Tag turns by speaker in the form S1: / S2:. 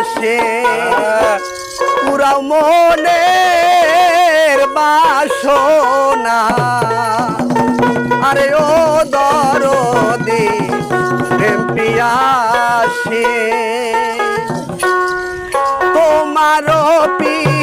S1: বাসে। পুরাও মনে বাসনা। আরে ও দরদে প্রেম পিয়াসে। তোমারও পিয়া